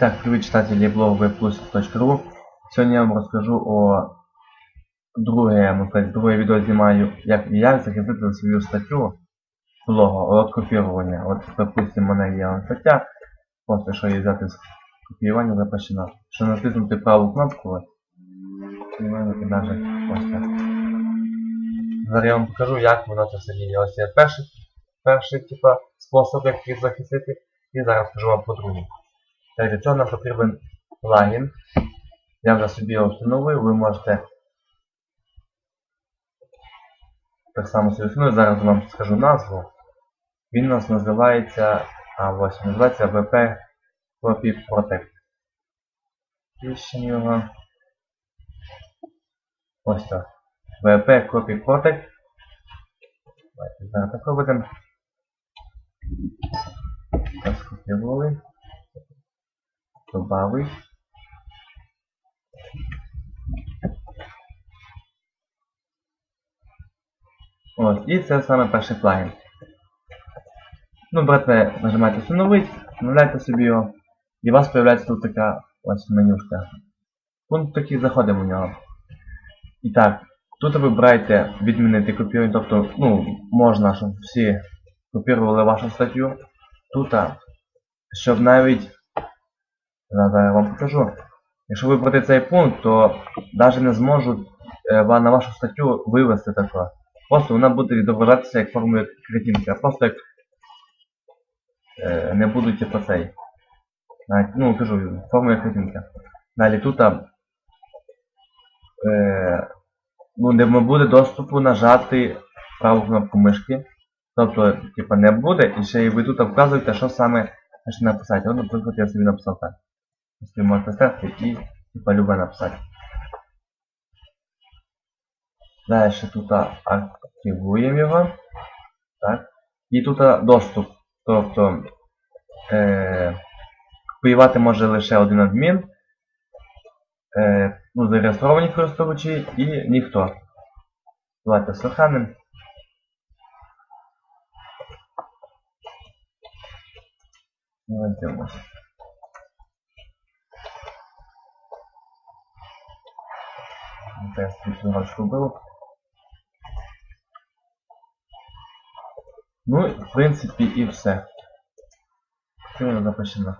Так, привіт читателі блогу webplus.ru. Сьогодні я вам розкажу о друге, друге відео знімаю, як як захистити свою статтю блогу від копірування. От, допустим, у мене є стаття, просто що її взяти з копіювання запущено. Що натиснути праву кнопку, от, і навіть ось так. Зараз я вам покажу, як воно це все діє. Ось є перший типа, спосіб, як їх захистити, і зараз скажу вам по другому. Так, для цього нам потрібен плагін. Я вже собі його встановив, ви можете так само собі встановити. Зараз вам скажу назву. Він у нас називається, а ось називається VP Copy Protect. Його. Ось так. VP Copy Protect. Давайте зараз так робимо. Так, скопіювали добавить. Ось, і це саме перший плагін. Ну, брате, нажимаєте встановити, встановляєте собі його, і у вас з'являється тут така ось менюшка. Пункт такий заходимо в нього. І так, тут ви вибираєте відмінити копіювання, тобто, ну, можна, щоб всі копірували вашу статтю. Тут, щоб навіть Зараз я вам покажу. Якщо вибрати цей пункт, то навіть не зможуть е, на вашу статтю вивести таке. Просто вона буде відображатися як формула картинки, а просто як е, не будуть типу цей. Навіть, ну, кажу, формула картинка. Далі тут е, ну, не буде доступу нажати праву кнопку мишки. Тобто, типу, не буде, і ще і ви тут вказуєте, що саме написати. От, наприклад, я собі написав так. Если можете ставьте и типа любе написать. Дальше тут активуємо його. Так. І тут доступ. Тобто е, копіювати може лише один адмін, е, ну, зареєстровані користувачі і ніхто. Давайте сохраним. Давайте я Тест відсунувачку був. Ну, в принципі, і все. Що воно запущено?